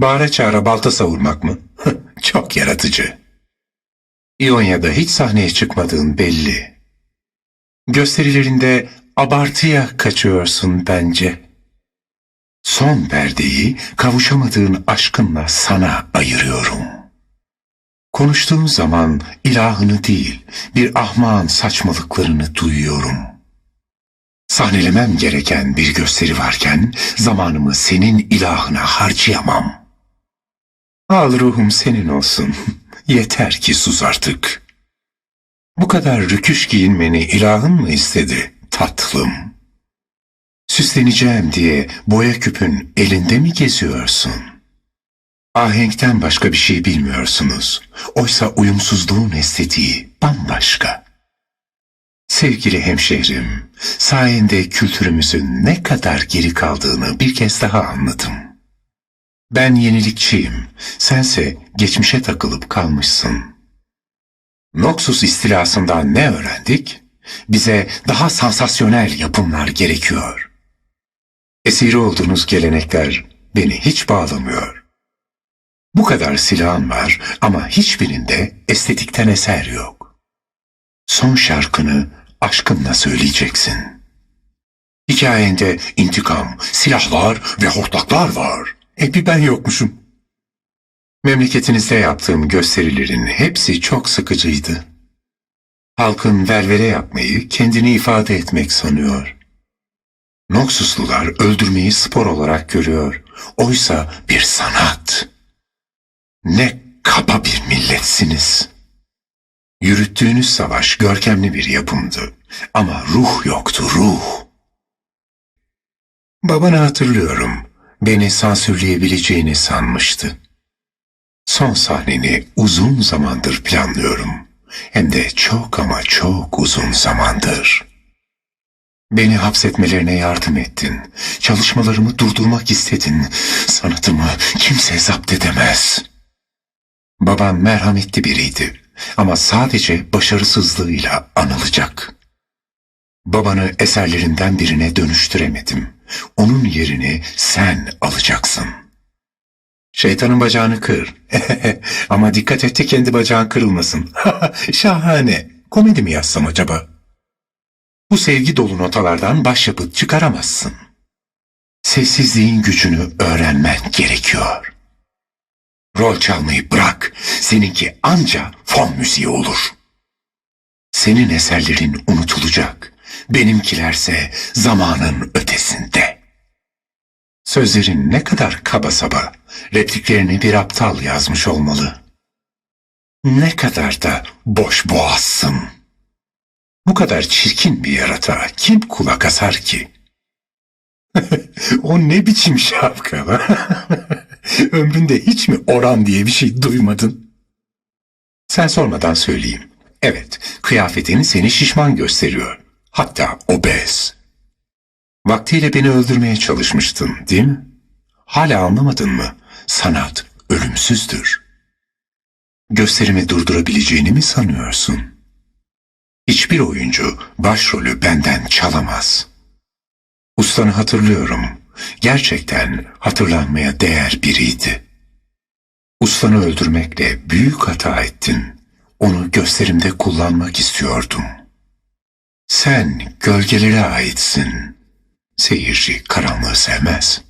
Bağıra çağıra balta savurmak mı? Çok yaratıcı. İonya'da hiç sahneye çıkmadığın belli. Gösterilerinde abartıya kaçıyorsun bence. Son perdeyi kavuşamadığın aşkınla sana ayırıyorum. Konuştuğun zaman ilahını değil, bir ahmağın saçmalıklarını duyuyorum. Sahnelemem gereken bir gösteri varken zamanımı senin ilahına harcayamam. Al ruhum senin olsun. Yeter ki sus artık. Bu kadar rüküş giyinmeni ilahın mı istedi tatlım? Süsleneceğim diye boya küpün elinde mi geziyorsun? Ahenkten başka bir şey bilmiyorsunuz. Oysa uyumsuzluğun estetiği bambaşka. Sevgili hemşehrim, sayende kültürümüzün ne kadar geri kaldığını bir kez daha anladım. Ben yenilikçiyim, sense geçmişe takılıp kalmışsın. Noxus istilasından ne öğrendik? Bize daha sansasyonel yapımlar gerekiyor. Esiri olduğunuz gelenekler beni hiç bağlamıyor. Bu kadar silahın var ama hiçbirinde estetikten eser yok. Son şarkını aşkınla söyleyeceksin. Hikayende intikam, silahlar ve hortlaklar var. E ben yokmuşum. Memleketinizde yaptığım gösterilerin hepsi çok sıkıcıydı. Halkın velvere yapmayı kendini ifade etmek sanıyor. Noksuslular öldürmeyi spor olarak görüyor. Oysa bir sanat. Ne kaba bir milletsiniz. Yürüttüğünüz savaş görkemli bir yapımdı. Ama ruh yoktu, ruh. Babanı hatırlıyorum. Beni sansürleyebileceğini sanmıştı. Son sahneni uzun zamandır planlıyorum. Hem de çok ama çok uzun zamandır. Beni hapsetmelerine yardım ettin. Çalışmalarımı durdurmak istedin. Sanatımı kimse zapt edemez. Babam merhametli biriydi ama sadece başarısızlığıyla anılacak. Babanı eserlerinden birine dönüştüremedim. Onun yerini sen alacaksın. Şeytanın bacağını kır. Ama dikkat et de kendi bacağın kırılmasın. Şahane. Komedi mi yazsam acaba? Bu sevgi dolu notalardan başyapıt çıkaramazsın. Sessizliğin gücünü öğrenmen gerekiyor. Rol çalmayı bırak. Seninki anca fon müziği olur. Senin eserlerin unutulacak. Benimkilerse zamanın ötesinde. Sözlerin ne kadar kaba saba, repliklerini bir aptal yazmış olmalı. Ne kadar da boş boğazsın. Bu kadar çirkin bir yaratığa kim kulak asar ki? o ne biçim şapka lan? Ömründe hiç mi oran diye bir şey duymadın? Sen sormadan söyleyeyim. Evet, kıyafetin seni şişman gösteriyor. Hatta obez. Vaktiyle beni öldürmeye çalışmıştın, değil mi? Hala anlamadın mı? Sanat ölümsüzdür. Gösterimi durdurabileceğini mi sanıyorsun? Hiçbir oyuncu başrolü benden çalamaz. Ustanı hatırlıyorum. Gerçekten hatırlanmaya değer biriydi. Ustanı öldürmekle büyük hata ettin. Onu gösterimde kullanmak istiyordum. Sen gölgelere aitsin. Seyirci karanlığı sevmez.